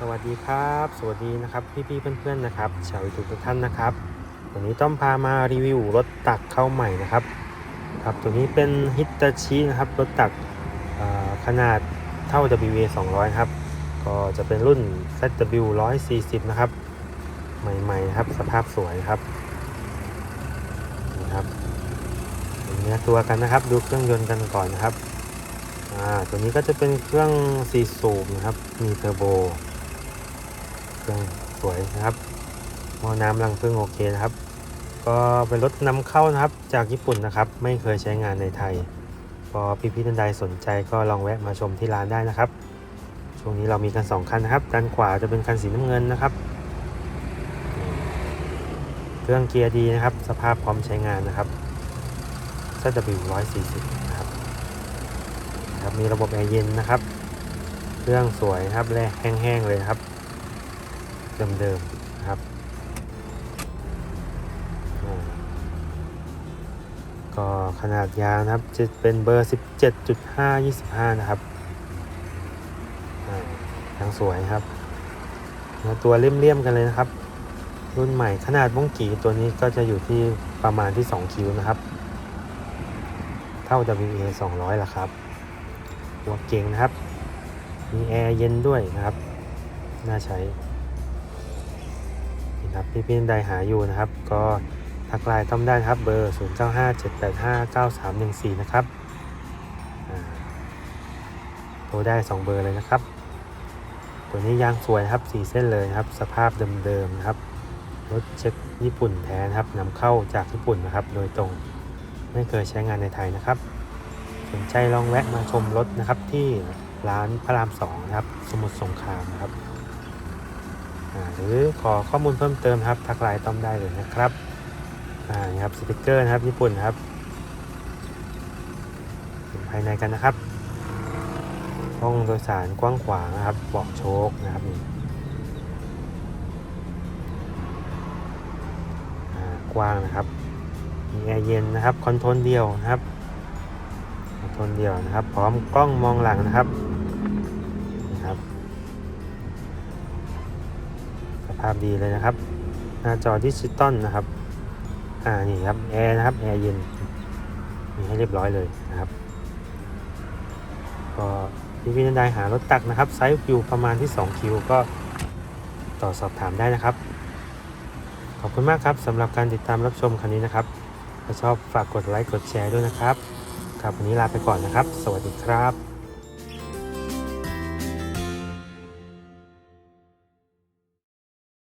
สวัสดีครับ สวัสดีนะครับพี่ๆเพื่อนๆนะครับชาวยูทูบทุกท่านนะครับ วันนี้ต้อมพามารีวิวรถตักเข้าใหม่นะครับครับตัวนี้เป็นฮิตาชินะครับรถตักขนาดเท่า WA 200ครับก็จะเป็นรุ่น ZW 140นะครับใหม่ๆนะครับสภาพสวยครับนี่ครับเนื้อตัวกันนะครับ ดูเครื่องยนต์กันก่อนนะครับอ่าตัวนี้ก็จะเป็นเครื่องซีสูบนะครับ มีเทอร์โบ เครื่งสวยนะครับหม้อน้ำรังพึ่งโอเคนะครับ ก็เป็นรถนำเข้านะครับจากญี่ปุ่นนะครับ ไม่เคยใช้งานในไทยพี่พี่ๆท่านใดสนใจก็ลองแวะมาชมที่ร้านได้นะครับ ช่วงนี้เรามีกัน 2 คันนะครับด้านขวาจะเป็นคันสีน้ำเงินนะครับ เครื่องเกียร์ดีนะครับ สภาพพร้อมใช้งานนะครับ ZW 140นะครับนะครับมีระบบแอร์เย็นนะครับ เครื่องสวยครับและแห้งๆเลยครับ เดิมๆนะครับ ก็ขนาดยางนะครับจะเป็นเบอร์ 17.5 25 นะครับอ่ายางสวยครับ ตัวเลี่ยมๆกันเลยนะครับ รุ่นใหม่ขนาดบ้งกีตัวนี้ก็จะอยู่ที่ประมาณที่ 2 คิวนะครับ เท่า WA 200ละครับหัวเก่งนะครับ มีแอร์เย็นด้วยนะครับ น่าใช้ ครับพี่พี่ใดหาอยู่นะครับ ก็ทักไลน์ต้อมได้ครับเบอร์ 0 9 5 7 8 5 9 3 1 4 นะครับโทรได้ 2 เบอร์เลยนะครับ ตัวนี้ยางสวยครับ4เส้นเลยนะครับ สภาพเดิมๆนะครับรถเช็คญี่ปุ่นแท้นะครับนำเข้าจากญี่ปุ่นนะครับ โดยตรงไม่เคยใช้งานในไทยนะครับ สนใจลองแวะมาชมรถนะครับที่ร้านพระรามสองนะครับ สมุทรสงครามนะครับ หรือขอข้อมูลเพิ่มเติมครับทักไลน์ต้อมได้เลยนะครับอ่านี่ครับสติกเกอร์นะครับญี่ปุ่นครับภายในกันนะครับห้องโดยสารกว้างขวางนะครับเบาะโชคนะครับนี่กว้างนะครับมีแอร์เย็นนะครับคอนโทรลเดียวนะครับคอนโทรลเดียวนะครับ พร้อมกล้องมองหลังนะครับาพดีเลยนะครับ หน้าจอดิจิตอลนะครับ อ่า นี่ครับ แอร์นะครับ แอร์เย็น มีให้เรียบร้อยเลยนะครับ ก็พี่พี่นันไดหารถตักนะครับ ไซส์อยู่ประมาณที่ 2 คิว ก็ต่อสอบถามได้นะครับ ขอบคุณมากครับสำหรับการติดตามรับชมคันนี้นะครับถ้าชอบฝากกดไลค์ กดแชร์ด้วยนะครับ ครับวันนี้ลาไปก่อนนะครับ สวัสดีครับ